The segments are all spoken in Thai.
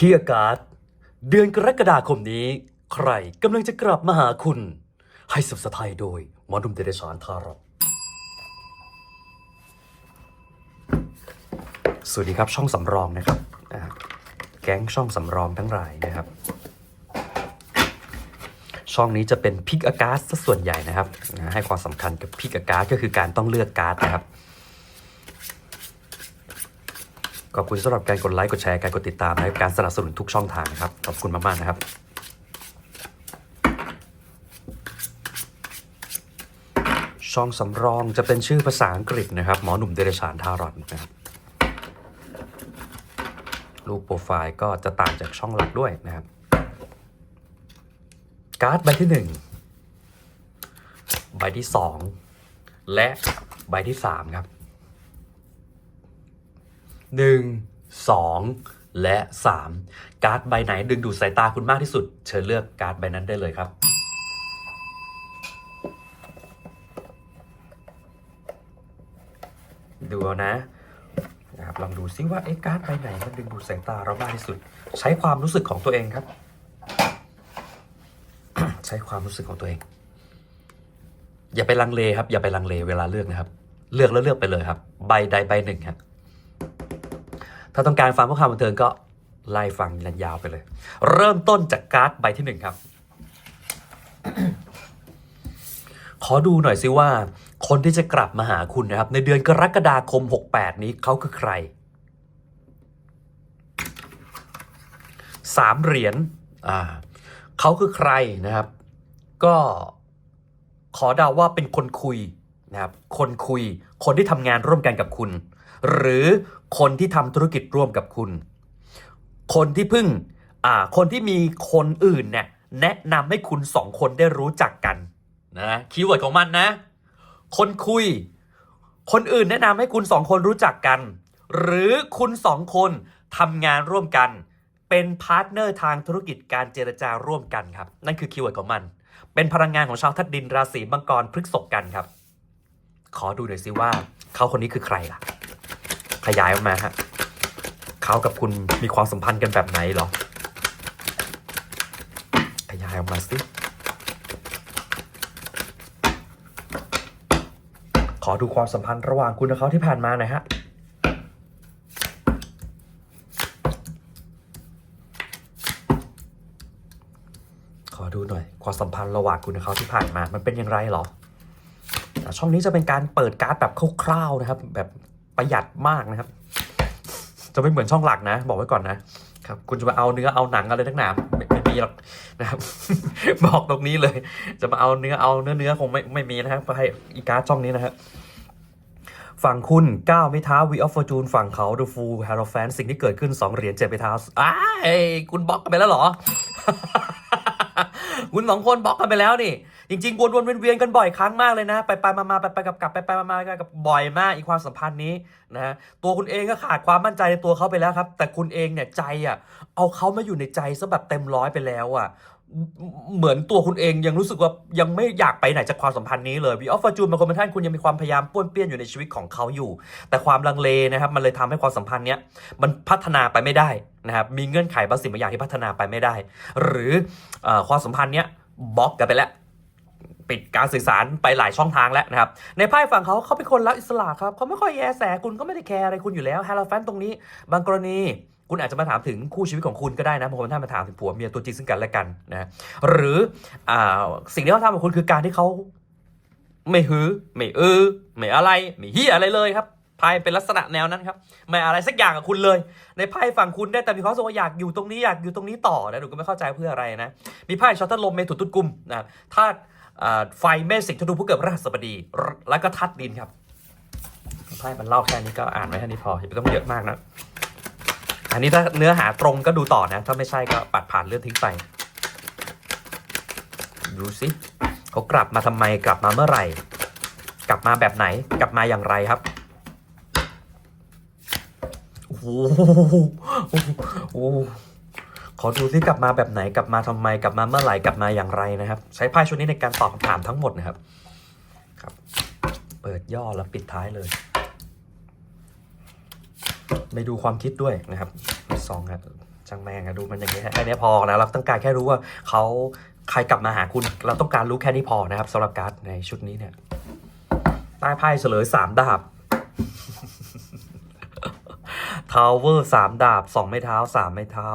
พี่อากาศเดือนกรกฎาคมนี้ ใครกำลังจะกลับมาหาคุณ ให้สับสไทยโดยหมอดุมเดเดชานทารอสวัสดีครับช่องสำรองนะครับ แก๊งช่องสำรองทั้งหลายนะครับ ช่องนี้จะเป็นพิกอากาศซะส่วนใหญ่นะครับ ให้ความสำคัญกับพิกอากาศก็คือการต้องเลือกการ์ดนะครับ ขอบคุณสำหรับการกดไลค์กดแชร์การกดติดตามและการสนับสนุนทุกช่องทางนะครับ ขอบคุณมาก ๆ นะครับ ช่องสำรองจะเป็นชื่อภาษาอังกฤษนะครับ หมอหนุ่มเดรชานทารอนนะครับรูปโปรไฟล์ก็จะต่างจากช่องหลักด้วยนะครับ การ์ดใบที่หนึ่งใบที่สองและใบที่สามครับ หนึ่งสองและสามการ์ดใบไหนดึงดูดสายตาคุณมากที่สุด เชิญเลือกการ์ดใบนั้นได้เลยครับดูเอานะนะครับลองดูซิว่าเอ๊ะการ์ดใบไหนมันดึงดูดสายตาเรามากที่สุด ใช้ความรู้สึกของตัวเองครับ ใช้ความรู้สึกของตัวเอง อย่าไปลังเลครับ อย่าไปลังเลเวลาเลือกนะครับ เลือกแล้วเลือกไปเลยครับ ใบใดใบหนึ่งครับ ถ้าต้องการฟังพวกความบันเทิงก็ไล่ฟังยาวไปเลย เริ่มต้นจากการ์ดใบที่หนึ่งครับ ขอดูหน่อยซิว่า คนที่จะกลับมาหาคุณนะครับ ในเดือนกรกฎาคม 68 นี้เขาคือใครสามเหรียญอ่าเขาคือใครนะครับ ก็ขอเดาว่าเป็นคนคุยนะครับ คนคุย คนที่ทำงานร่วมกันกับคุณ หรือคนที่ทำธุรกิจร่วมกับคุณ คนที่พึ่งอ่าคนที่มีคนอื่นเนี่ยแนะนำให้คุณสองคนได้รู้จักกันนะคีย์เวิร์ดของมันนะ คนคุย คนอื่นแนะนำให้คุณสองคนรู้จักกัน หรือคุณสองคนทำงานร่วมกัน เป็นพาร์ทเนอร์ทางธุรกิจการเจรจาร่วมกันครับ นั่นคือคีย์เวิร์ดของมัน เป็นพลังงานของชาวทัดดินราศีมังกรพฤกษภกันครับ ขอดูหน่อยซิว่าเขาคนนี้คือใครล่ะ ขยายออกมาฮะเขากับคุณมีความสัมพันธ์กันแบบไหนเหรอ ขยายออกมาสิขอดูความสัมพันธ์ระหว่างคุณกับเขาที่ผ่านมาหน่อยฮะขอดูหน่อย ความสัมพันธ์ระหว่างคุณกับเขาที่ผ่านมา มันเป็นอย่างไรเหรอ ช่องนี้จะเป็นการเปิดการ์ดแบบคร่าวๆนะครับ แบบ ประหยัดมากนะครับ จะไม่เหมือนช่องหลักนะ บอกไว้ก่อนนะครับ คุณจะมาเอาเนื้อเอาหนังอะไรทั้งหนาไม่ไม่มีหรอกนะครับ บอกตรงนี้เลย จะมาเอาเนื้อเอาเนื้อเนื้อคงไม่ไม่มีนะครับให้อีการ์ดช่องนี้นะครับฝั่งคุณก้าวไม่ท้าวีออฟฟอร์จูนฝั่งเขา The Fool h a r o f a n สิ่งที่เกิดขึ้น 2 เหรียญเจ็ดไปเท้าอ้ายคุณบล็อกกันไปแล้วเหรอ คุณสองคนบล็อกกันไปแล้วนี่ จริงๆวนๆเวียนๆกันบ่อยครั้งมากเลยนะ ไปไปๆมาๆไปไปๆกลับๆไปไปๆมาๆกับบ่อยมากอีกความสัมพันธ์นี้นะฮะตัวคุณเองก็ขาดความมั่นใจในตัวเขาไปแล้วครับ แต่คุณเองเนี่ยใจอะเอาเขามาอยู่ในใจซะแบบเต็มร้อยไปแล้วอะ เหมือนตัวคุณเองยังรู้สึกว่ายังไม่อยากไปไหนจากความสัมพันธ์นี้เลยวีออฟฟอร์จูนบางคนเป็นท่านคุณยังมีความพยายามป้วนเปี้ยนอยู่ในชีวิตของเขาอยู่ แต่ความลังเลนะครับมันเลยทำให้ความสัมพันธ์เนี้ยมันพัฒนาไปไม่ได้นะครับมีเงื่อนไขบางสิ่งบางอย่างที่พัฒนาไปไม่ได้ หรืออความสัมพันธ์เนี้ยบล็อกกันไปแล้วปิดการสื่อสารไปหลายช่องทางแล้วนะครับ ในไพ่ฝั่งเขาเขาเป็นคนรักอิสระครับเขาไม่ค่อยแยแสคุณก็ไม่ได้แคร์อะไรคุณอยู่แล้วฮาร์แฟนตรงนี้ บางกรณี คุณอาจจะมาถามถึงคู่ชีวิตของคุณก็ได้นะบางคนท่านมาถามถึงผัวเมียตัวจริงซึ่งกันและกันนะหรืออสิ่งที่เขาทำกับคุณคือการที่เขาไม่ฮือไม่เออไม่อะไรไม่เฮียอะไรเลยครับไพ่เป็นลักษณะแนวนั้นครับไม่อะไรสักอย่างกับคุณเลย ในไพ่ฝั่งคุณได้แต่มีความรู้สึกว่าอยากอยู่ตรงนี้อยากอยู่ตรงนี้ต่อนะหนูก็ไม่เข้าใจเพื่ออะไรนะมีไพ่ชอตเตอร์ลมเมถุตุดกุมนะธาตุไฟเมสิงห์ธนูผู้เกิดราชบดี แล้วก็ธาตุดินครับไพ่มันเล่าแค่นี้ก็อ่านไว้แค่นี้พออย่าไปต้องเยอะมากนะ อันนี้ถ้าเนื้อหาตรงก็ดูต่อนะ ถ้าไม่ใช่ก็ปัดผ่านเลื่อนทิ้งไป ดูสิเขากลับมาทำไมกลับมาเมื่อไหร่ กลับมาแบบไหนกลับมาอย่างไรครับโอ้โหโอ้ขอดูสิกลับมาแบบไหนกลับมาทำไมกลับมาเมื่อไหร่กลับมาอย่างไรนะครับ ใช้ไพ่ชุดนี้ในการตอบคำถามทั้งหมดนะครับครับ เปิดย่อแล้วปิดท้ายเลย ไปดูความคิดด้วยนะครับสองครับช่างแม่งอะดูมันอย่างนี้ฮะแค่นี้พอนะเราต้องการแค่รู้ว่าเขาใครกลับมาหาคุณ เราต้องการรู้แค่นี้พอนะครับสำหรับการ์ดในชุดนี้เนี่ยใต้ไพ่เฉลยสามดาบทาวเวอร์สามดาบสองไม้เท้าสามไม้เท้า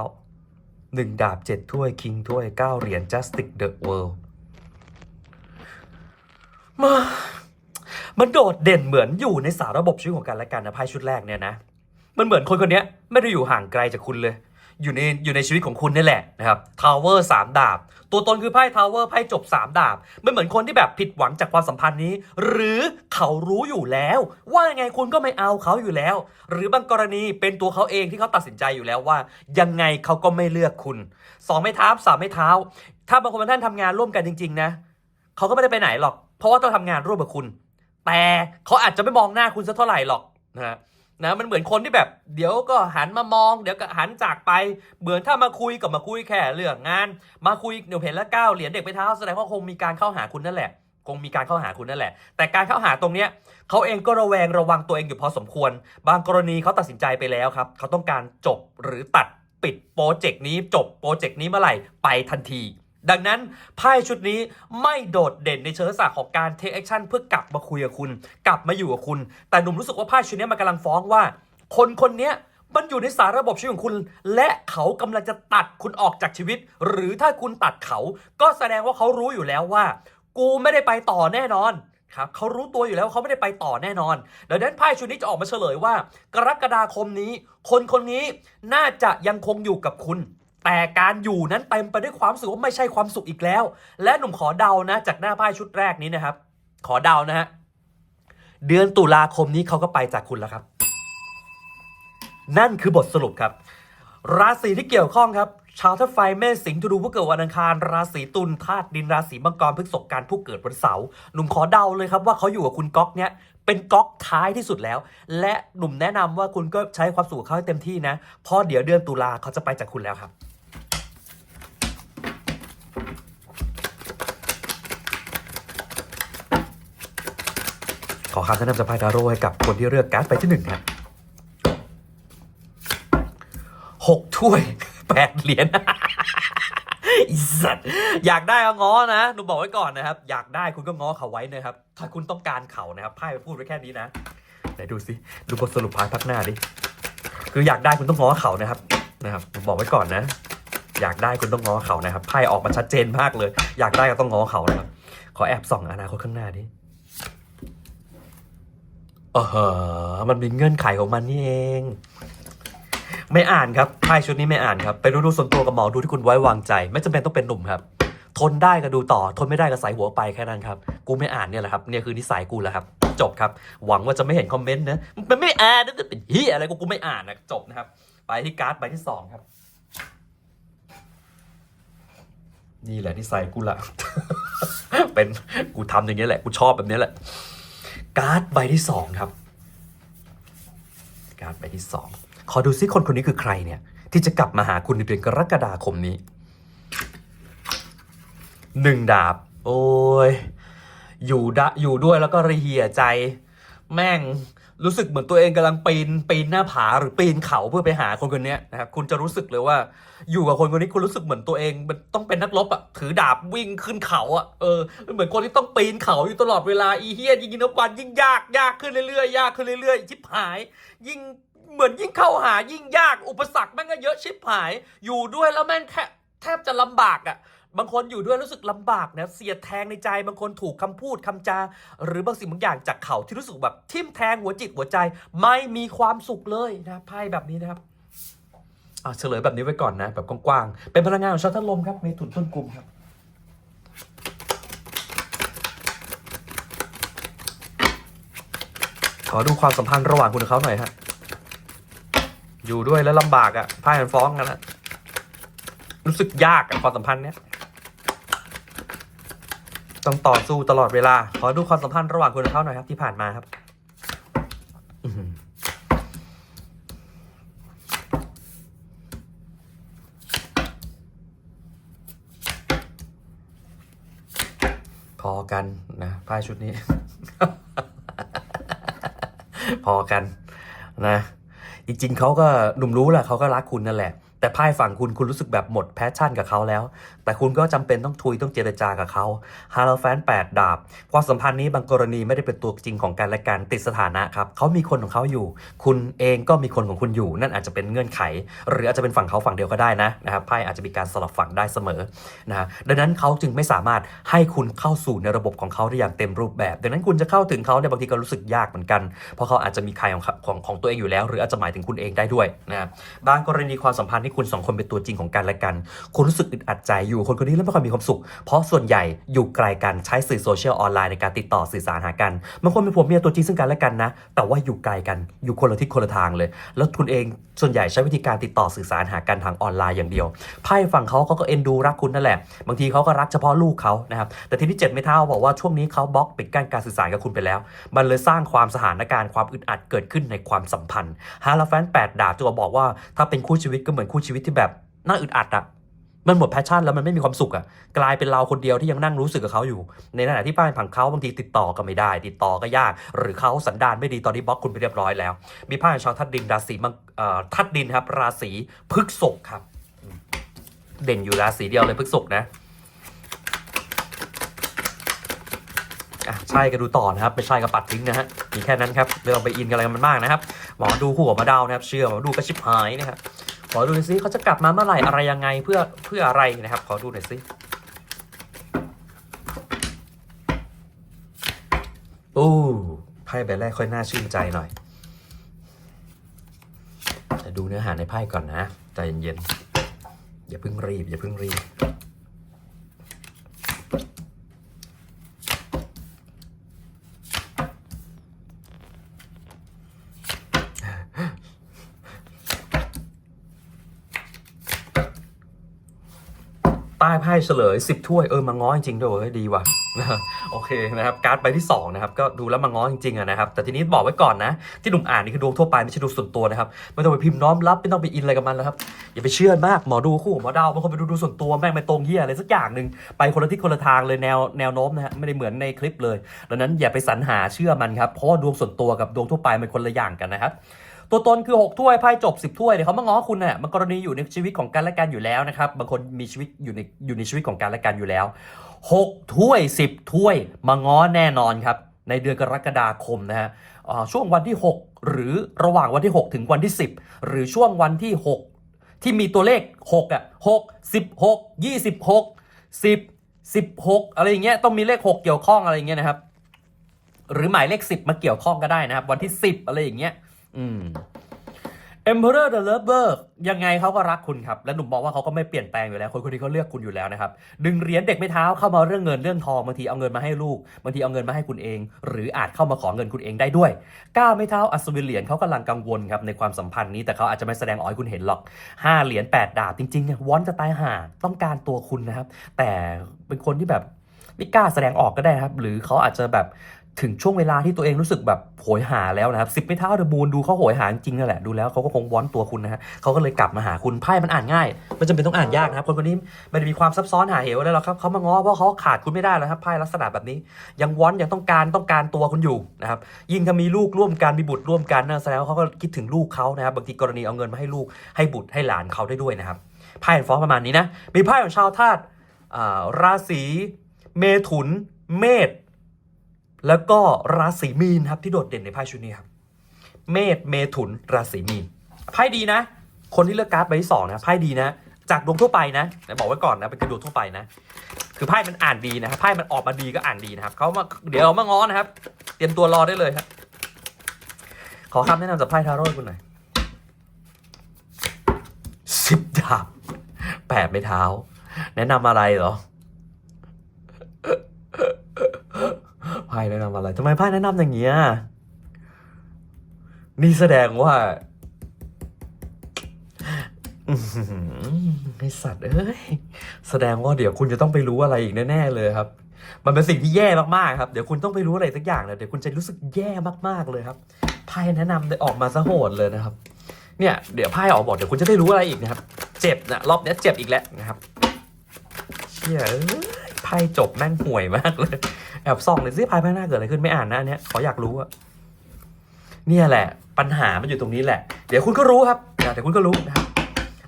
หนึ่งดาบเจ็ดถ้วยคิงถ้วยเก้าเหรียญ Justice the World มามันโดดเด่นเหมือนอยู่ในสาระบบชีวิตของกันและกันนะไพ่ชุดแรกเนี่ยนะ มันเหมือนคนคนนี้ไม่ได้อยู่ห่างไกลจากคุณเลย อยู่ในอยู่ในชีวิตของคุณนี่แหละนะครับทาวเวอร์สามดาบ ตัวตนคือไพ่ทาวเวอร์ไพ่จบสามดาบ มันเหมือนคนที่แบบผิดหวังจากความสัมพันธ์นี้ หรือเขารู้อยู่แล้ว ว่ายังไงคุณก็ไม่เอาเขาอยู่แล้ว หรือบางกรณีเป็นตัวเขาเองที่เขาตัดสินใจอยู่แล้วว่า ยังไงเขาก็ไม่เลือกคุณสองไม้เท้าสามไม้เท้า ถ้าบางคนบางท่านทำงานร่วมกันจริง ๆ นะเขาก็ไม่ได้ไปไหนหรอก เพราะว่าต้องทำงานร่วมกับคุณ แต่เขาอาจจะไม่มองหน้าคุณสักเท่าไหร่หรอกนะฮะ นะมันเหมือนคนที่แบบ เดี๋ยวก็หันมามอง เดี๋ยวก็หันจากไปเหมือนถ้ามาคุยก็มาคุยแค่เรื่องงาน มาคุยเดี๋ยวเห็นแล้วก้าวเหรียญเด็กไปเท้าแสดงว่าคงมีการเข้าหาคุณนั่นแหละ คงมีการเข้าหาคุณนั่นแหละ แต่การเข้าหาตรงเนี้ยเขาเองก็ระแวงระวังตัวเองอยู่พอสมควร บางกรณีเขาตัดสินใจไปแล้วครับเขาต้องการจบหรือตัดปิดโปรเจกต์นี้จบโปรเจกต์นี้เมื่อไหร่ไปทันที ดังนั้นไพ่ชุดนี้ไม่โดดเด่นในเชิงลักของการเทคแอคชั่นเพื่อกลับมาคุยกับคุณ กลับมาอยู่กับคุณ แต่หนุ่มรู้สึกว่าไพ่ชุดนี้มันกำลังฟ้องว่า คนคนนี้มันอยู่ในสารระบบชีวิตของคุณ และเขากำลังจะตัดคุณออกจากชีวิต หรือถ้าคุณตัดเขา ก็แสดงว่าเขารู้อยู่แล้วว่า กูไม่ได้ไปต่อแน่นอนครับเขารู้ตัวอยู่แล้วว่าเขาไม่ได้ไปต่อแน่นอน ดังนั้นไพ่ชุดนี้จะออกมาเฉลยว่า กรกฎาคมนี้ คนคนนี้น่าจะยังคงอยู่กับคุณ แต่การอยู่นั้นเต็มไปด้วยความสึกว่าไม่ใช่ความสุขอีกแล้ว และหนุ่มขอเดานะ จากหน้าไพ่ชุดแรกนี้นะครับ ขอเดานะฮะเดือนตุลาคมนี้เขาก็ไปจากคุณแล้วครับ นั่นคือบทสรุปครับ ราศีที่เกี่ยวข้องครับชาวธาตุไฟเมษสิงห์ธนูผู้เกิดวันอังคาร ราศีตุลธาตุดินราศีมังกรพฤษภการผู้เกิดวันเสาร์หนุ่มขอเดาเลยครับว่าเขาอยู่กับคุณก๊อกเนี้ยเป็นก๊อกท้ายที่สุดแล้ว และหนุ่มแนะนำว่าคุณก็ใช้ความสุขเขาให้เต็มที่นะเพราะเดี๋ยวเดือนตุลาเขาจะไปจากคุณแล้วครับ ขอคำแนะนำจากไพ่ทารโร่ให้กับคนที่เลือกการ์ดไปที่หนึ่งครับหกถ้วยแปดเหรียญอีสัตว์อยากได้ก็ง้อนะหนูบอกไว้ก่อนนะครับ อยากได้คุณก็ง้อเขาไว้นะครับ ถ้าคุณต้องการเขานะครับไพ่ไปพูดไว้แค่นี้นะไหนดูสิดูบทสรุปพายพักหน้าดิคืออยากได้คุณต้องง้อเขานะครับนะครับบอกไว้ก่อนนะ อยากได้คุณต้องง้อเขานะครับไพ่ออกมาชัดเจนมากเลย อยากได้ก็ต้องง้อเขานะครับขอแอบส่องอนาคตข้างหน้าดิ เออมันมีเงื่อนไขของมันนี่เอง ไม่อ่านครับไพ่ชุดนี้ไม่อ่านครับ ไปดูดูส่วนตัวกับหมอดูที่คุณไว้วางใจ ไม่จำเป็นต้องเป็นหนุ่มครับ ทนได้ก็ดูต่อ ทนไม่ได้ก็ใส่หัวไปแค่นั้นครับ กูไม่อ่านเนี่ยแหละครับเนี่ยคือนิสัยกูแหละครับ จบครับ หวังว่าจะไม่เห็นคอมเมนต์นะมันไม่อ่านนะแต่เป็นเฮียอะไรกูกูไม่อ่านนะจบนะครับ ไปที่การ์ดใบที่สองครับนี่แหละนิสัยกูละ เป็นกูทำอย่างเงี้แหละ กูชอบแบบนี้แหละ การ์ดใบที่สองครับ การ์ดใบที่สองขอดูซิคนคนนี้คือใครเนี่ย ที่จะกลับมาหาคุณในเดือนกรกฎาคมนี้หนึ่งดาบ โอ้ยอยู่ดะอยู่ด้วยแล้วก็ระเหียใจ แม่ง รู้สึกเหมือนตัวเองกำลังปีนปีนหน้าผาหรือปีนเขาเพื่อไปหาคนคนนี้นะครับคุณจะรู้สึกเลยว่า อยู่กับคนคนนี้คุณรู้สึกเหมือนตัวเองมันต้องเป็นนักรบอะถือดาบวิ่งขึ้นเขาอะเออเหมือนคนที่ต้องปีนเขาอยู่ตลอดเวลาอีเฮียยิ่งนับวันยิ่งยากยากขึ้นเรื่อยๆยากขึ้นเรื่อยๆชิบหาย ยิ่งเหมือนยิ่งเข้าหายิ่งยากอุปสรรคแม่งก็เยอะชิบหาย อยู่ด้วยแล้วแม่งแทบแทบจะลำบากอะ บางคนอยู่ด้วยรู้สึกลำบากนะเสียดแทงในใจ บางคนถูกคำพูดคำจา หรือบางสิ่งบางอย่างจากเขาที่รู้สึกแบบทิ่มแทงหัวจิตหัวใจ ไม่มีความสุขเลยนะไพ่แบบนี้นะครับอะเฉลยแบบนี้ไว้ก่อนนะ แบบกว้างๆ เป็นพลังงานของชาวทัลมครับเมถุนต้นกลุ่มครับขอดูความสัมพันธ์ระหว่างคุณกับเขาหน่อยฮะ อยู่ด้วยแล้วลำบากอะ่ะไพ่มันฟ้องกันนะรู้สึกยากกับความสัมพันธ์เนี้ย ต้องต่อสู้ตลอดเวลา ขอดูความสัมพันธ์ระหว่างคุณกับเขาหน่อยครับที่ผ่านมาครับพอกันนะไพ่ชุดนี้ พอกันนะจริงๆเขาก็หนุ่มรู้แหละเขาก็รักคุณนั่นแหละ แต่ไพ่ฝั่งคุณคุณรู้สึกแบบหมดแพชชั่นกับเขาแล้ว แต่คุณก็จำเป็นต้องทุยต้องเจรจากับเขาฮาร์ลแฟนแปดดาบ ความสัมพันธ์นี้บางกรณีไม่ได้เป็นตัวจริงของกันและกันติดสถานะครับเขามีคนของเขาอยู่ คุณเองก็มีคนของคุณอยู่ นั่นอาจจะเป็นเงื่อนไข หรืออาจจะเป็นฝั่งเขาฝั่งเดียวก็ได้นะนะครับไพ่อาจจะมีการสลับฝั่งได้เสมอนะฮะดังนั้นเขาจึงไม่สามารถให้คุณเข้าสู่ในระบบของเขาได้อย่างเต็มรูปแบบ ดังนั้นคุณจะเข้าถึงเขาเนี่ยบางทีก็รู้สึกยากเหมือนกัน เพราะเขาอาจจะมีใครของของของตัวเองอยู่แล้ว หรืออาจจะหมายถึงคุณเองได้ด้วยนะบางกรณีความสัมพันธ์ที่คุณสองคนเป็นตัวจริงของกันและกัน คุณรู้สึกอึดอัดใจอยู่คนคนนี้แล้วไม่ค่อยมีความสุข เพราะส่วนใหญ่อยู่ไกลกันใช้สื่อโซเชียลออนไลน์ในการติดต่อสื่อสารหากันบางคนเป็นผัวเมียตัวจริงซึ่งกันและกันนะ แต่ว่าอยู่ไกลกันอยู่คนละทิศคนละทางเลย แล้วคุณเองส่วนใหญ่ใช้วิธีการติดต่อสื่อสารหากันทางออนไลน์อย่างเดียวไพ่ฝั่งเขาเขาก็เอ็นดูรักคุณนั่นแหละ บางทีเขาก็รักเฉพาะลูกเขานะครับแต่ทีนี้เจ็ดไม่เท่าบอกว่าช่วงนี้เขาบล็อกปิดกั้นการสื่อสารกับคุณไปแล้ว มันเลยสร้างความสถานการณ์ความอึดอัดเกิดขึ้นในความสัมพันธ์ฮาลาแฟนแปดาบจะบอกว่าถ้าเป็นคู่ชีวิตก็เหมือนคู่ชีวิตที่แบบน่าอึดอัดอะมันหมดแพชชั่นแล้วมันไม่มีความสุขอะกลายเป็นเราคนเดียวที่ยังนั่งรู้สึกกับเขาอยู่ ในขณะที่ป้านผังเขาบางทีติดต่อก็ไม่ได้ ติดต่อก็ยาก หรือเขาสันดานไม่ดีตอนนี้บล็อกคุณไปเรียบร้อยแล้ว มีไพ่ของชาวทัดดินราศีมังทัดดินครับ ราศีพฤกษภครับ เด่นอยู่ราศีเดียวเลยพฤกษภนะใช่ก็ดูต่อนะครับไม่ใช่ก็ปัดทิ้งนะฮะมีแค่นั้นครับไม่ต้องไปอินกันอะไรกับมันมากนะครับหมอดูคู่กับหมาดาวนะครับ เชื่อมอดูก็ชิบหายนะครับ ขอดูหน่อยสิเขาจะกลับมาเมื่อไหร่อะไรยังไงเพื่อเพื่ออะไรนะครับ ขอดูหน่อยสิโอ้ไพ่ใบแรกค่อยน่าชื่นใจหน่อยแต่ดูเนื้อหาในไพ่ก่อนนะใจเย็นๆอย่าเพิ่งรีบ อย่าเพิ่งรีบ เฉลย 10 ถ้วยเออมาง้อจริงๆด้วยเว้ยดีว่ะโอเคนะครับการ์ดใบที่2นะครับก็ดูแล้วมาง้อจริงๆอะนะครับแต่ทีนี้บอกไว้ก่อนนะ ที่หนุ่มอ่านนี่คือดวงทั่วไปไม่ใช่ดวงส่วนตัวนะครับไม่ต้องไปพิมพ์น้อมรับไม่ต้องไปอินอะไรกับมันแล้วครับอย่าไปเชื่อมากหมอดูคู่หมอดาวบางคนไปดูดูส่วนตัวแม่งไปตรงเหี้ยอะไรสักอย่างหนึ่งไปคนละทิศคนละทางเลยแนวแนวโน้มนะฮะไม่ได้เหมือนในคลิปเลยดังนั้นอย่าไปสรรหาเชื่อมันครับเพราะว่าดวงส่วนตัวกับดวงทั่วไปมันคนละอย่างกันนะครับ ตัวตนคือ 6 ถ้วยไพ่จบ 10 ถ้วยเนี่ยเขามาง้อคุณน่ะมันกรณีอยู่ในชีวิตของกันและกันอยู่แล้วนะครับบางคนมีชีวิตอยู่ในอยู่ในชีวิตของกันและกันอยู่แล้ว 6 ถ้วย 10 ถ้วยมาง้อแน่นอนครับในเดือนกรกฎาคมนะฮะช่วงวันที่ 6 หรือระหว่างวันที่ 6 ถึงวันที่ 10 หรือช่วงวันที่ 6 ที่มีตัวเลข6อะ6 16 26 10 16 อะไรอย่างเงี้ยต้องมีเลข 6 เกี่ยวข้องอะไรอย่างเงี้ยนะครับหรือหมายเลข 10 มาเกี่ยวข้องก็ได้นะครับ วันที่ 10 อะไรอย่างเงี้ย อืม Emperor the Lover ยังไงเขาก็รักคุณครับ และหนุ่มบอกว่าเขาก็ไม่เปลี่ยนแปลงอยู่แล้ว คนคนนี้เขาเลือกคุณอยู่แล้วนะครับ ดึงเหรียญเด็กไม่เท้าเข้ามาเรื่องเงินเรื่องทองบางทีเอาเงินมาให้ลูกบางทีเอาเงินมาให้คุณเอง หรืออาจเข้ามาขอเงินคุณเองได้ด้วยก้าวไม่เท้าอัศวินเหรียญเขากำลังกังวลครับในความสัมพันธ์นี้แต่เขาอาจจะไม่แสดงออกให้คุณเห็นหรอกห้าเหรียญแปดดาบจริงๆเนี่ยวอนจะตายห่าต้องการตัวคุณนะครับ แต่เป็นคนที่แบบไม่กล้าแสดงออกก็ได้ครับ หรือเขาอาจจะแบบ ถึงช่วงเวลาที่ตัวเองรู้สึกแบบโหยหาแล้วนะครับสิบไม่เท่าเดอะมูนดูเขาโหยหาจริงๆนั่นแหละดูแล้วเขาก็คงวอนตัวคุณนะฮะเขาก็เลยกลับมาหาคุณไพ่มันอ่านง่ายไม่จำเป็นต้องอ่านยากนะครับ คนคนนี้ไม่ได้มีความซับซ้อนหาเหวอะไรหรอกครับเขามาง้อเพราะเขาขาดคุณไม่ได้แล้วครับไพ่ลักษณะแบบนี้ ยังวอนยังต้องการต้องการตัวคุณอยู่นะครับยิ่งถ้ามีลูกร่วมกันมีบุตรร่วมกันนะแสดงว่าเขาก็คิดถึงลูกเขานะครับบางทีกรณีเอาเงินมาให้ลูกให้บุตรให้หลานเขาได้ด้วยนะครับไพ่แอนฟอร์ประมาณนี้นะมีไพ่ของชาวธาตุราศีเมถุน เมษ แล้วก็ราศีมีนครับที่โดดเด่นในไพ่ชุดนี้ครับ เมษเมถุนราศีมีนไพ่ดีนะ คนที่เลือกการ์ดใบที่สองนะไพ่ดีนะ จากดวงทั่วไปนะแต่บอกไว้ก่อนนะเป็นกระดวงทั่วไปนะ คือไพ่มันอ่านดีนะครับไพ่มันออกมาดีก็อ่านดีนะครับเขามาเดี๋ยวเอามาง้อนะครับ เตรียมตัวรอได้เลยครับ ขอคำแนะนำจากไพ่ทาโร่คุณหน่อยสิบดาบแปดไม้เท้า แนะนำอะไรเหรอ ไพ่แนะนำอะไรทำไมไพ่แนะนำอย่างเงี้ยนี่แสดงว่าไอสัตว์เอ้ยแสดงว่าเดี๋ยวคุณจะต้องไปรู้อะไรอีกแน่ๆเลยครับ มันเป็นสิ่งที่แย่มากๆครับ เดี๋ยวคุณต้องไปรู้อะไรสักอย่างเลยเดี๋ยวคุณจะรู้สึกแย่มากๆเลยครับไพ่แนะนำได้ออกมาซะโหดเลยนะครับ เนี่ยเดี๋ยวไพ่ออกบอกเดี๋ยวคุณจะได้รู้อะไรอีกนะครับ เจ็บนะรอบนี้เจ็บอีกแล้วนะครับเชี่ยไพ่จบแม่งห่วยมากเลย แอบส่องเลยสิไพ่แม่งหน้าเกิดอะไรขึ้นไม่อ่านนะอันเนี้ยขออยากรู้อะเนี่ยแหละ ปัญหามันอยู่ตรงนี้แหละ เดี๋ยวคุณก็รู้ครับเดี๋ยวคุณก็รู้นะครับ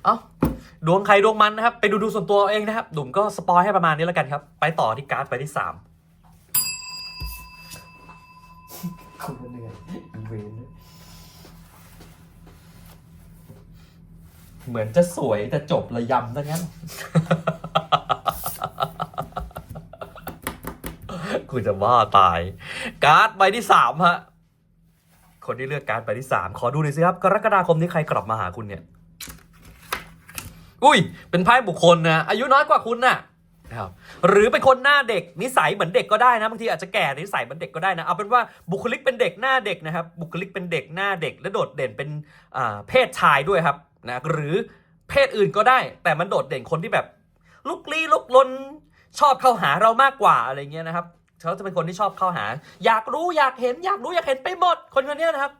เอ้าดวงใครดวงมันนะครับ ไปดูดูส่วนตัวเอาเองนะครับดุ่มก็สปอยให้ประมาณนี้แล้วกันครับ ไปต่อที่การ์ดไปที่สามคุณเหนื่อยเวนเหมือนจะสวยแต่จบระยำซะงั้น คุณจะว่าตาย การ์ดใบที่สามฮะ คนที่เลือกการ์ดใบที่สามขอดูหน่อยสิครับ กรกฎาคมนี้ใครกลับมาหาคุณเนี่ย อุ้ย เป็นไพ่บุคคลนะ อายุน้อยกว่าคุณน่ะนะครับหรือเป็นคนหน้าเด็กนิสัยเหมือนเด็กก็ได้นะบางทีอาจจะแก่นิสัยเหมือนเด็กก็ได้นะเอาเป็นว่าบุคลิกเป็นเด็กหน้าเด็กนะครับบุคลิกเป็นเด็กหน้าเด็กและโดดเด่นเป็นเพศชายด้วยครับนะหรือเพศอื่นก็ได้ แต่มันโดดเด่นคนที่แบบลุกลี้ลุกลนชอบเข้าหาเรามากกว่าอะไรเงี้ยนะครับ เขาจะเป็นคนที่ชอบเข้าหา อยากรู้อยากเห็นอยากรู้อยากเห็นไปหมด คนคนนี้นะครับ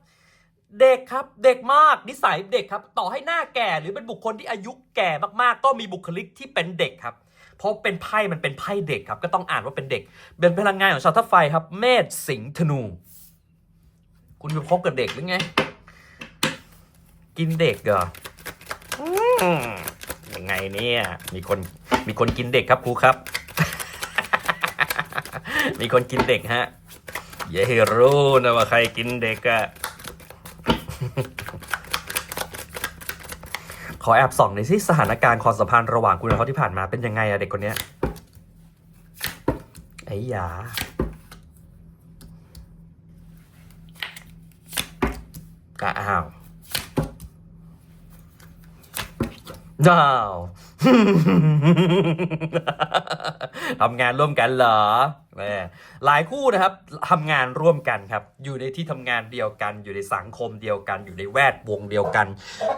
เด็กครับเด็กมากนิสัยเด็กครับ ต่อให้หน้าแก่หรือเป็นบุคคลที่อายุแก่มากๆ ก็มีบุคลิกที่เป็นเด็กครับเพราะเป็นไพ่มันเป็นไพ่เด็กครับ ก็ต้องอ่านว่าเป็นเด็ก เป็นพลังงานของชาวทัพไฟครับ เมษสิงห์ธนู คุณไปพบกับเด็กหรือไง กินเด็กเหรออยังไงเนี่ย มีคนมีคนกินเด็กครับครูครับ มีคนกินเด็กฮะอย่าให้รู้นะว่าใครกินเด็กอะขอแอบส่องในอยสิสถานการณ์ความสัมพันธ์ระหว่างคุณกับเขาที่ผ่านมาเป็นยังไงอะเด็กคนเนี้ยไอ้ยาก็อ้าวอ้าว ทำงานร่วมกันเหรอแหมหลายคู่นะครับทำงานร่วมกันครับ อยู่ในที่ทำงานเดียวกัน อยู่ในสังคมเดียวกัน อยู่ในแวดวงเดียวกัน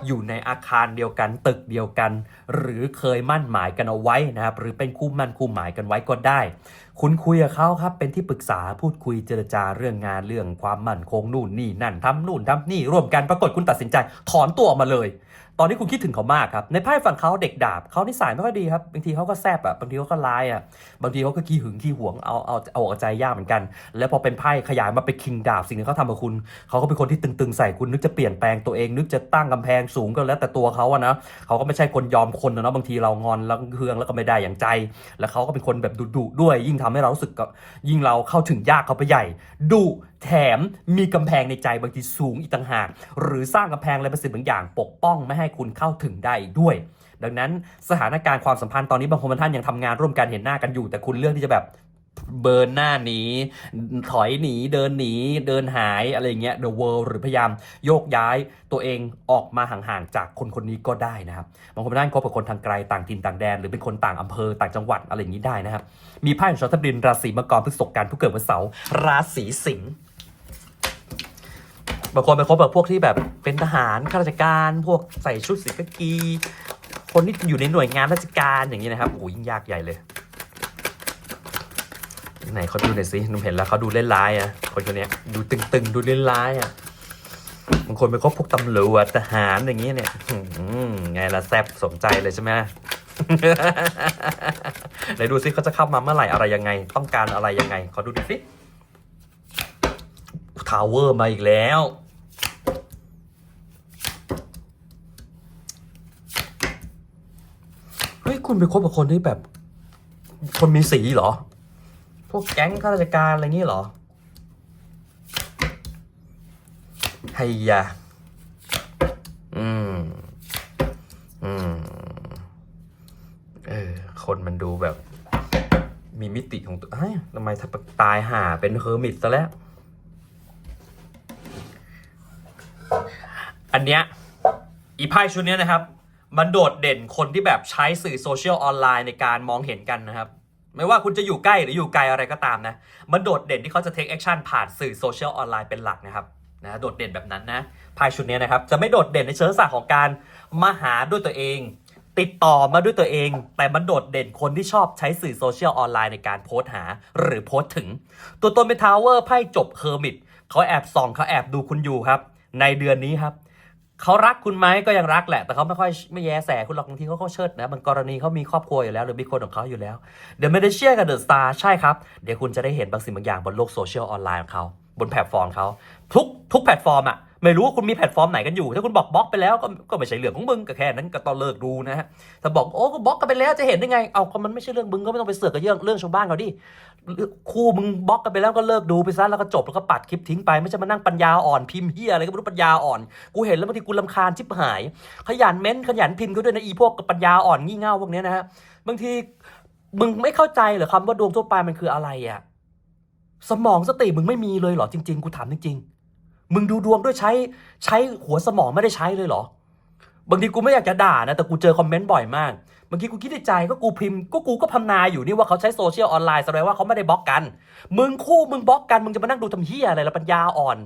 อยู่ในอาคารเดียวกัน ตึกเดียวกัน หรือเคยมั่นหมายกันเอาไว้นะครับ หรือเป็นคู่มั่นคู่หมายกันไว้ก็ได้ คุณคุยกับเขาครับ เป็นที่ปรึกษาพูดคุยเจรจาเรื่องงานเรื่องความมั่นคงนู่นนี่นั่นทำนู่นทำนี่ร่วมกันปรากฏคุณตัดสินใจ ถอนตัวออกมาเลย ตอนนี้คุณคิดถึงเขามากครับ ในไพ่ฝั่งเขาเด็กดาบเขานิสัยไม่ค่อยดีครับ บางทีเขาก็แซบอะ บางทีเขาก็ร้ายอะ บางทีเขาก็ขี้หึงขี้หวง เอาเอาเอาออกใจยากเหมือนกัน แล้วพอเป็นไพ่ขยายมาเป็นคิงดาบสิ่งที่เขาทำกับคุณ เขาก็เป็นคนที่ตึงๆใส่คุณ นึกจะเปลี่ยนแปลงตัวเอง นึกจะตั้งกำแพงสูงก็แล้วแต่ตัวเขาอะนะ เขาก็ไม่ใช่คนยอมคนนะเนาะ บางทีเรางอนแล้วเคืองแล้วก็ไม่ได้อย่างใจ แล้วเขาก็เป็นคนแบบดุๆด้วย ยิ่งทำให้เรารู้สึกกับยิ่งเราเข้าถึงยากเขาไปใหญ่ดุแถมมีกำแพงในใจบางทีสูงอีกต่างหาก หรือสร้างกำแพงอะไรเป็นสิ่งบางอย่าง ปกป้องไม่ให้คุณเข้าถึงได้ด้วย ดังนั้นสถานการณ์ความสัมพันธ์ตอนนี้บางคนบางท่านยังทำงานร่วมกันเห็นหน้ากันอยู่ แต่คุณเลือกที่จะแบบ เบิร์นหน้าหนีถอยหนีเดินหนีเดินหายอะไรเงี้ย the world หรือพยายามโยกย้ายตัวเองออกมาห่างๆจากคนคนนี้ก็ได้นะครับบางคนบางท่านคบกับคนทางไกลต่างถิ่นต่างแดน หรือเป็นคนต่างอำเภอต่างจังหวัดอะไรอย่างนี้ได้นะครับ มีไพ่ของชาวทัพดินราศีมังกรพฤษภกันผู้เกิดวันเสาร์ราศีสิงห์บางคนไปคบแบบพวกที่แบบเป็นทหารข้าราชการพวกใส่ชุดสีกากี คนที่อยู่ในหน่วยงานราชการอย่างนี้นะครับโอ้ยยิ่งยากใหญ่เลย ไหนเขาดูหน่อยสิหนุ่มเห็นแล้วเขาดูเล่นร้ายอะ คนคนนี้ดูตึงๆ ดูเล่นร้ายอะบางคนไปคบพวกตำรวจทหารอย่างนี้ยเนี่ยไงล่ะแซบสมใจเลยใช่ไหมไหนดูสิเขาจะเข้ามาเมื่อไหร่อะไรยังไง ต้องการอะไรยังไง ขอดูหน่อยสิทาวเวอร์มาอีกแล้ว เฮ้ย คุณไปคบกับคนที่แบบ คนมีสีเหรอ พวกแก๊งข้าราชการอะไรงี้เหรอไฮยาอืม อืม เออ คนมันดูแบบ มีมิติของตัวเฮ้ยทำไมถ้าตายห่าเป็นเฮอร์มิตซะแล้ว อันเนี้ย อีไพ่ชุดเนี้ยนะครับ มันโดดเด่นคนที่แบบใช้สื่อโซเชียลออนไลน์ในการมองเห็นกันนะครับ ไม่ว่าคุณจะอยู่ใกล้หรืออยู่ไกลอะไรก็ตามนะ มันโดดเด่นที่เขาจะ take action ผ่านสื่อโซเชียลออนไลน์เป็นหลักนะครับนะโดดเด่นแบบนั้นนะไพ่ชุดนี้นะครับ จะไม่โดดเด่นในเชิงลักษณะของการมาหาด้วยตัวเอง ติดต่อมาด้วยตัวเอง แต่มันโดดเด่นคนที่ชอบใช้สื่อโซเชียลออนไลน์ในการโพสต์หา หรือโพสต์ถึง ตัวตนเป็นทาวเวอร์ไพ่จบเฮอร์มิตเขาแอบส่องเขาแอบดูคุณอยู่ครับ ในเดือนนี้ครับ เขารักคุณไหมก็ยังรักแหละ แต่เขาไม่ค่อยไม่แยแสคุณหรอกบางทีเขาก็เชิดนะบางกรณีเขามีครอบครัวอยู่แล้ว หรือมีคนของเขาอยู่แล้วเดี๋ยวไม่ได้เชื่อกับเดอะสตาร์ใช่ครับ เดี๋ยวคุณจะได้เห็นบางสิ่งบางอย่างบนโลกโซเชียลออนไลน์ของเขาบนแพลตฟอร์มเขาทุกทุกแพลตฟอร์มอะไม่รู้ว่าคุณมีแพลตฟอร์มไหนกันอยู่ ถ้าคุณบอกบล็อกไปแล้วก็ก็ไม่ใช่เรื่องของมึงก็แค่นั้นก็ต้องเลิกดูนะฮะถ้าบอกโอ้ก็บล็อกกันไปแล้วจะเห็นได้ไงเอาก็มันไม่ใช่เรื่องมึงก็ไม่ต้องไปเสือกกับเรื่องเรื่องชาวบ้านเขาดิ คู่มึงบล็อกกันไปแล้วก็เลิกดูไปซะแล้วก็จบแล้วก็ปัดคลิปทิ้งไปไม่ใช่มานั่งปัญญาอ่อนพิมพ์เฮียอะไรก็ไม่รู้ปัญญาอ่อน กูเห็นแล้วบางทีกูลำคาญชิบหาย ขยันเม้นขยันพิมพ์ก็ด้วยนะอีพวกปัญญาอ่อนงี่เง่าพวกนี้นะฮะบางทีมึงไม่เข้าใจเหรอคำว่าดวงทั่วไปมันคืออะไรอะสมองสติมึงไม่มีเลยเหรอจริง ๆ กูถามจริงๆมึงดูดวงด้วยใช้ใช้หัวสมองไม่ได้ใช้เลยเหรอบางทีกูไม่อยากจะด่านะแต่กูเจอคอมเมนต์บ่อยมากางทีกูคิดในใจก็กูพิมพ์ก็กูก็พำนาอยู่นี่ว่าเขาใช้โซเชียลออนไลน์แสดงว่าเขาไม่ได้บล็อกกัน มึงคู่มึงบล็อกกันมึงจะมานั่งดูทำเฮียอะไรละปัญญาอ่อน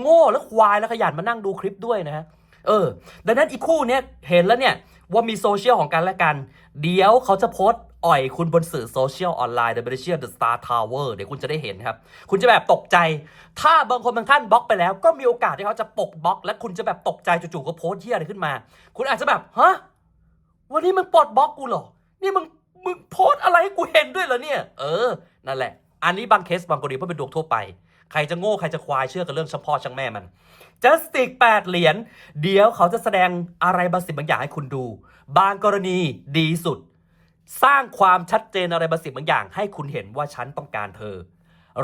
โง่แล้วควายแล้วขยันมานั่งดูคลิปด้วยนะฮะเออ ดังนั้นอีกคู่เนี้ยเห็นแล้วเนี่ยว่ามีโซเชียลของกันและกัน เดี๋ยวเขาจะโพสต์อ่อยคุณบนสื่อโซเชียลออนไลน์ The b r i t i s The Star Tower เดี๋ยวคุณจะได้เห็นครับ คุณจะแบบตกใจ ถ้าบางคนบางท่านบล็อกไปแล้ว ก็มีโอกาสที่เขาจะปกบล็อก และคุณจะแบบตกใจจู่ๆก็โพสต์เที่ยอะไรขึ้นมา คุณอาจจะแบบฮะ วันนี้มึงปลดบล็อกกูเหรอ นี่มึงมึงโพสอะไรให้กูเห็นด้วยเหรอเนี่ย เออ นั่นแหละ อันนี้บางเคสบางกรณีเพราะเป็นดวงทั่วไป ใครจะโง่ใครจะควายเชื่อกันเรื่องเฉพาะช่างแม่มันจัสติก8เหรียญ เดี๋ยวเขาจะแสดงอะไรบางสิ่งบางอย่างให้คุณดู บางกรณีดีสุด สร้างความชัดเจนอะไรบางสิ่งบางอย่าง ให้คุณเห็นว่าฉันต้องการเธอ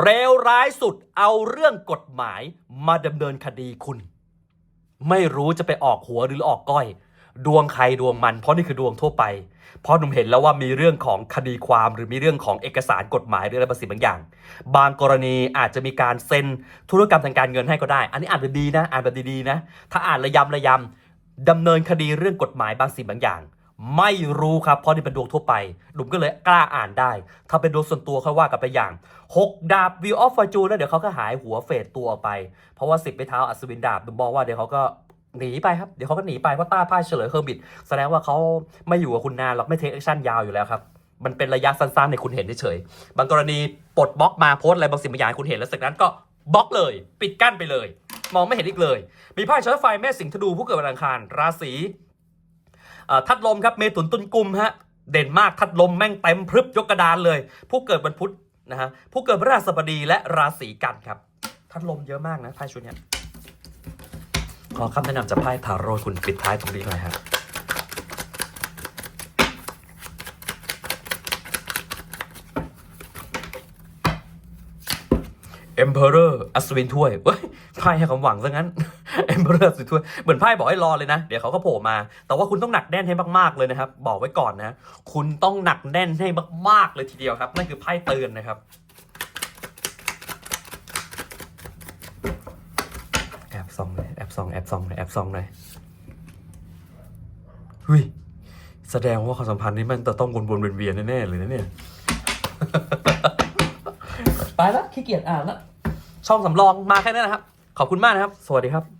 เร็วร้ายสุดเอาเรื่องกฎหมายมาดำเนินคดีคุณ ไม่รู้จะไปออกหัวหรือออกก้อย ดวงใครดวงมัน เพราะนี่คือดวงทั่วไป เพราะหนุ่มเห็นแล้วว่ามีเรื่องของคดีความหรือมีเรื่องของเอกสารกฎหมายหรืออะไรบางสิ่งบางอย่าง บางกรณีอาจจะมีการเซ็นธุรกรรมทางการเงินให้ก็ได้ อันนี้อ่านแบบดีนะ อ่านแบบดีๆนะ ถ้าอ่านระยำระยำดำเนินคดีเรื่องกฎหมายบางสิ่งบางอย่างไม่รู้ครับเพราะนี่เป็นดวงทั่วไปหนุ่มก็เลยกล้าอ่านได้ ถ้าเป็นดวงส่วนตัวเขาว่ากันไปอย่างหกดาบวิวออฟฟอร์จูนแล้วเดี๋ยวเขาก็หายหัวเฟดตัวออกไป เพราะว่าสิบไปเท้าอัศวินดาบหนุ่มมองว่าเดี๋ยวเขาก็ หนีไปครับ เดี๋ยวเขาก็หนีไปเพราะต้าพ่ายเฉลยเคอร์บิดแสดงว่าเขาไม่อยู่กับคุณนานหรอกไม่เทคแอคชั่นยาวอยู่แล้วครับ มันเป็นระยะสั้นๆในคุณเห็นเฉยๆบางกรณีปลดบล็อกมาโพสอะไรบางสิ่งบางอย่างคุณเห็นแล้วจากนั้นก็บล็อกเลย ปิดกั้นไปเลย มองไม่เห็นอีกเลย มีไพ่ช้อยไฟแม่สิงห์ธนูผู้เกิดวันอังคารราศีทัดลมครับเมถุนตุลกุมฮะเด่นมากทัดลมแม่งเต็มพรึบยกกระดานเลย ผู้เกิดวันพุธนะฮะผู้เกิดพฤหัสบดีและราศีกันครับ ทัดลมเยอะมากนะไพ่ชุดเนี้ย ขอคำแนะนำจากไพ่ทาโร่คุณปิดท้ายตรงนี้หน่อยครับ Emperor อัศวินถ้วยเว้ยไพ่ให้ความหวังซะงั้น Emperor อัศวินถ้วย เหมือนไพ่บอกให้รอเลยนะ เดี๋ยวเขาก็โผล่มา แต่ว่าคุณต้องหนักแน่นให้มากๆเลยนะครับ บอกไว้ก่อนนะ คุณต้องหนักแน่นให้มากๆเลยทีเดียวครับ นั่นคือไพ่เตือนนะครับแอบซองเลย แอบซองแอบซองเลยแอบซองหน่อยหุยแสดงว่าความสัมพันธ์นี้มันจะต้องวนๆเวียนๆแน่ๆเลยนะเนี่ย ไปแล้วขี้เกียจอ่านแล้วช่องสำรองมาแค่นั้นนะครับ ขอบคุณมากนะครับ สวัสดีครับ